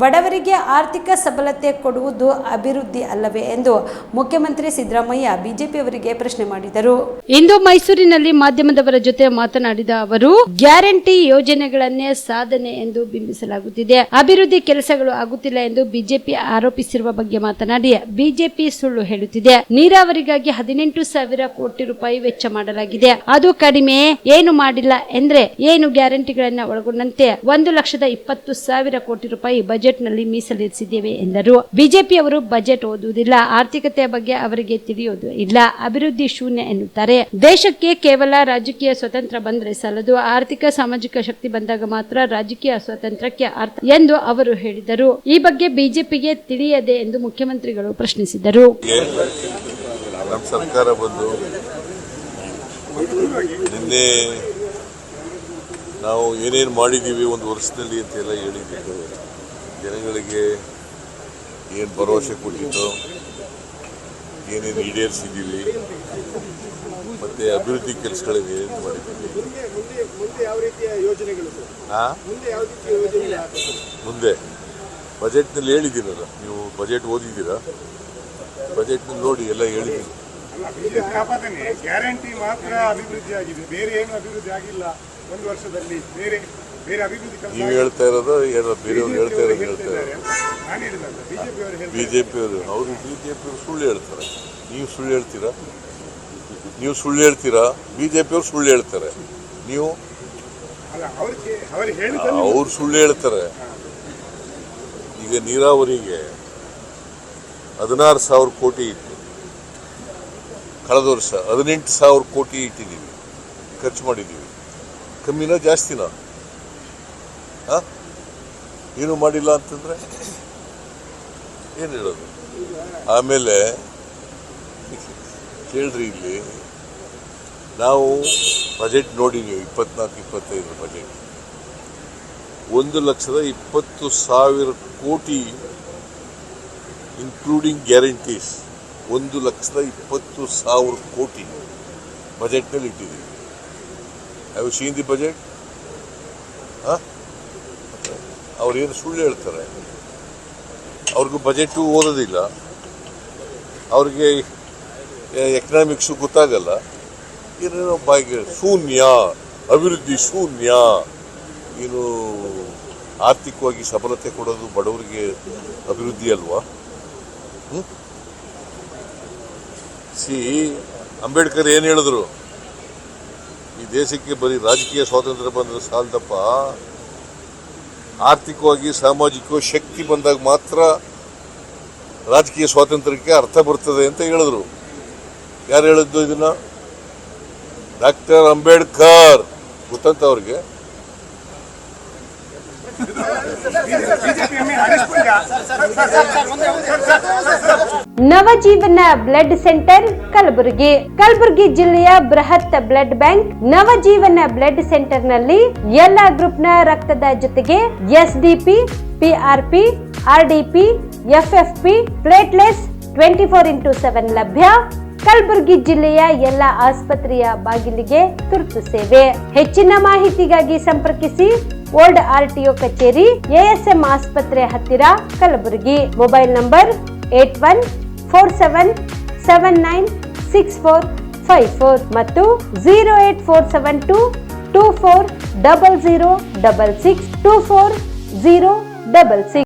ಬಡವರಿಗೆ ಆರ್ಥಿಕ ಸಬಲತೆ ಕೊಡುವುದು ಅಭಿವೃದ್ಧಿ ಅಲ್ಲವೇ ಎಂದು ಮುಖ್ಯಮಂತ್ರಿ ಸಿದ್ದರಾಮಯ್ಯ ಬಿಜೆಪಿಯವರಿಗೆ ಪ್ರಶ್ನೆ ಮಾಡಿದರು. ಇಂದು ಮೈಸೂರಿನಲ್ಲಿ ಮಾಧ್ಯಮದವರ ಜೊತೆ ಮಾತನಾಡಿದ ಅವರು, ಗ್ಯಾರಂಟಿ ಯೋಜನೆಗಳನ್ನೇ ಸಾಧನೆ ಎಂದು ಬಿಂಬಿಸಲಾಗುತ್ತಿದೆ. ಅಭಿವೃದ್ಧಿ ಕೆಲಸಗಳು ಆಗುತ್ತಿಲ್ಲ ಎಂದು ಬಿಜೆಪಿ ಆರೋಪಿಸಿರುವ ಬಗ್ಗೆ ಮಾತನಾಡಿ, ಬಿಜೆಪಿ ಸುಳ್ಳು ಹೇಳುತ್ತಿದೆ. ನೀರಾವರಿಗಾಗಿ ಹದಿನೆಂಟು ಸಾವಿರ ಕೋಟಿ ರೂಪಾಯಿ ವೆಚ್ಚ ಮಾಡಲಾಗಿದೆ. ಅದು ಕಡಿಮೆ ಏನು ಮಾಡಿಲ್ಲ ಎಂದ್ರೆ ಏನು ಗ್ಯಾರಂಟಿಗಳನ್ನ ಒಳಗೊಂಡಂತೆ ಒಂದು ಲಕ್ಷದ ಇಪ್ಪತ್ತು ಸಾವಿರ ಕೋಟಿ ರೂಪಾಯಿ ಬಜೆಟ್ ನಲ್ಲಿ ಮೀಸಲಿರಿಸಿದ್ದೇವೆ ಎಂದರು. ಬಿಜೆಪಿಯವರು ಬಜೆಟ್ ಓದುವುದಿಲ್ಲ. ಆರ್ಥಿಕತೆಯ ಬಗ್ಗೆ ಅವರಿಗೆ ತಿಳಿಯೋದು ಇಲ್ಲ. ಅಭಿವೃದ್ಧಿ ಶೂನ್ಯ ಎನ್ನುತ್ತಾರೆ. ದೇಶಕ್ಕೆ ಕೇವಲ ರಾಜಕೀಯ ಸ್ವತಂತ್ರ ಬಂದರೆ ಸಾಲದು. ಆರ್ಥಿಕ ಸಾಮಾಜಿಕ ಶಕ್ತಿ ಬಂದಾಗ ಮಾತ್ರ ರಾಜಕೀಯ ಸ್ವಾತಂತ್ರ್ಯಕ್ಕೆ ಅರ್ಥ ಎಂದು ಅವರು ಹೇಳಿದರು. ಈ ಬಗ್ಗೆ ಬಿಜೆಪಿಗೆ ತಿಳಿಯದೆ ಎಂದು ಮುಖ್ಯಮಂತ್ರಿಗಳು ಪ್ರಶ್ನಿಸಿದರು. ಸರ್ಕಾರ ಬಂದು ನಿನ್ನೆ ನಾವು ಏನೇನು ಮಾಡಿದ್ದೀವಿ ಒಂದು ವರ್ಷದಲ್ಲಿ ಅಂತೆಲ್ಲ ಹೇಳಿದ್ದು ಜನಗಳಿಗೆ ಏನು ಭರವಸೆ ಕೊಟ್ಟಿದ್ದು ಏನೇನು ಈಡೇರಿಸಿದ್ದೀವಿ, ಮತ್ತೆ ಅಭಿವೃದ್ಧಿ ಕೆಲಸಗಳಿಗೆ ಏನು ಮಾಡಿದ್ದೀವಿ. ಮುಂದೆ ಮುಂದೆ. ಬಜೆಟ್ನಲ್ಲಿ ಹೇಳಿದ್ದೀರಲ್ಲ ನೀವು ಬಜೆಟ್ ಓದಿದ್ದೀರಾ? ಬಜೆಟ್ನಲ್ಲಿ ನೋಡಿ, ಎಲ್ಲ ಹೇಳಿದ್ದೀನಿ. ಗ್ಯಾರಂಟಿ ಮಾತ್ರ ಅಭಿವೃದ್ಧಿ ಆಗಿದೆ ಬೇರೆ ಏನು ಅಭಿವೃದ್ಧಿ ಆಗಿಲ್ಲ ಒಂದು ವರ್ಷದಲ್ಲಿ. ಬೇರೆ ನೀವು ಹೇಳ್ತಾ ಇರೋದು ಏನೋ ಬೇರೆಯವ್ರು ಹೇಳ್ತಾ ಇರೋದು ಹೇಳ್ತಾ ಇರೋದು. ನಾನು ಜೆ ಬಿಜೆಪಿ ಅವರು ಹೇಳ್ತಾರೆ ಜೆ ಬಿಜೆಪಿಯವರು ಸುಳ್ಳು ಹೇಳ್ತಾರೆ. ನೀವು ಸುಳ್ಳು ಹೇಳ್ತೀರಾ? ನೀವು ಸುಳ್ಳು ಹೇಳ್ತೀರಾ? ಬಿಜೆಪಿಯವರು ಸುಳ್ಳು ಹೇಳ್ತಾರೆ. ನೀವು ಅವ್ರು ಸುಳ್ಳು ಹೇಳ್ತಾರೆ. ಈಗ ನೀರಾವರಿಗೆ ಹದಿನಾರು ಸಾವಿರ ಕೋಟಿ ಇತ್ತು. ಕಳೆದ ವರ್ಷ ಹದಿನೆಂಟು ಸಾವಿರ ಕೋಟಿ ಇಟ್ಟಿದ್ದೀವಿ. ಖರ್ಚು ಮಾಡಿದ್ದೀವಿ. ಕಮ್ಮಿನ ಜಾಸ್ತಿನೋ? ಏನು ಮಾಡಿಲ್ಲ ಅಂತಂದ್ರೆ ಏನು ಹೇಳೋದು? ಆಮೇಲೆ ಕೇಳ್ರಿ ಇಲ್ಲಿ, ನಾವು ಬಜೆಟ್ ನೋಡಿದ್ದೀವಿ ಇಪ್ಪತ್ನಾಲ್ಕು, ಇಪ್ಪತ್ತೈದು ಬಜೆಟ್ ಒಂದು ಲಕ್ಷದ ಇಪ್ಪತ್ತು ಸಾವಿರ ಕೋಟಿ ಇನ್ಕ್ಲೂಡಿಂಗ್ ಗ್ಯಾರಂಟೀಸ್ ಒಂದು ಲಕ್ಷದ ಇಪ್ಪತ್ತು ಸಾವಿರ ಕೋಟಿ ಬಜೆಟ್ನಲ್ಲಿ ಇಟ್ಟಿದ್ದೀವಿ ಹ್ಯಾವ್ ಸೀನ್ ದಿ ಬಜೆಟ್ ಅವ್ರೇನು ಸುಳ್ಳು ಹೇಳ್ತಾರೆ? ಅವ್ರಿಗೂ ಬಜೆಟು ಓದೋದಿಲ್ಲ. ಅವ್ರಿಗೆ ಎಕನಾಮಿಕ್ಸು ಗೊತ್ತಾಗಲ್ಲ. ಏನೇನೋ ಬಾಯಿಗೆ ಶೂನ್ಯ, ಅಭಿವೃದ್ಧಿ ಶೂನ್ಯ, ಏನು ಆರ್ಥಿಕವಾಗಿ ಸಫಲತೆ ಕೊಡೋದು ಬಡವರಿಗೆ ಅಭಿವೃದ್ಧಿ ಅಲ್ವಾ? ಸಿ, ಅಂಬೇಡ್ಕರ್ ಏನು ಹೇಳಿದ್ರು? ಈ ದೇಶಕ್ಕೆ ಬರೀ ರಾಜಕೀಯ ಸ್ವಾತಂತ್ರ್ಯ ಬಂದರೆ ಸಾಲದಪ್ಪ. ಆರ್ಥಿಕವಾಗಿ, ಸಾಮಾಜಿಕವಾಗಿ ಶಕ್ತಿ ಬಂದಾಗ ಮಾತ್ರ ರಾಜಕೀಯ ಸ್ವಾತಂತ್ರ್ಯಕ್ಕೆ ಅರ್ಥ ಬರ್ತದೆ ಅಂತ ಹೇಳಿದ್ರು. ಯಾರು ಹೇಳಿದ್ದು ಇದನ್ನ? ಡಾಕ್ಟರ್ ಅಂಬೇಡ್ಕರ್. ಗೊತ್ತಂತ ಅವ್ರಿಗೆ? Navajeevana blood centre Kalaburagi. Kalaburagi ಜಿಲ್ಲೆಯ ಬೃಹತ್ ಬ್ಲಡ್ ಬ್ಯಾಂಕ್ ನವಜೀವನ ಬ್ಲಡ್ ಸೆಂಟರ್ನಲ್ಲಿ ಎಲ್ಲ ಗ್ರೂಪ್ನ ರಕ್ತದ ಜೊತೆಗೆ P, F F P, platelets twenty four into seven ಲಭ್ಯ. ಕಲಬುರಗಿ ಜಿಲ್ಲೆಯ ಎಲ್ಲ ಆಸ್ಪತ್ರೆಯ ಬಾಗಿಲಿಗೆ ತುರ್ತು ಸೇವೆ. ಹೆಚ್ಚಿನ ಮಾಹಿತಿಗಾಗಿ ಸಂಪರ್ಕಿಸಿ ಓಲ್ಡ್ ಆರ್ಟಿಒ ಕಚೇರಿ ಎಎಸ್ಎಂ ಆಸ್ಪತ್ರೆ ಹತ್ತಿರ Kalaburagi. Mobile number eight one four seven seven nine six four five four ಮತ್ತು zero eight four seven two two four double zero double six two four zero double six.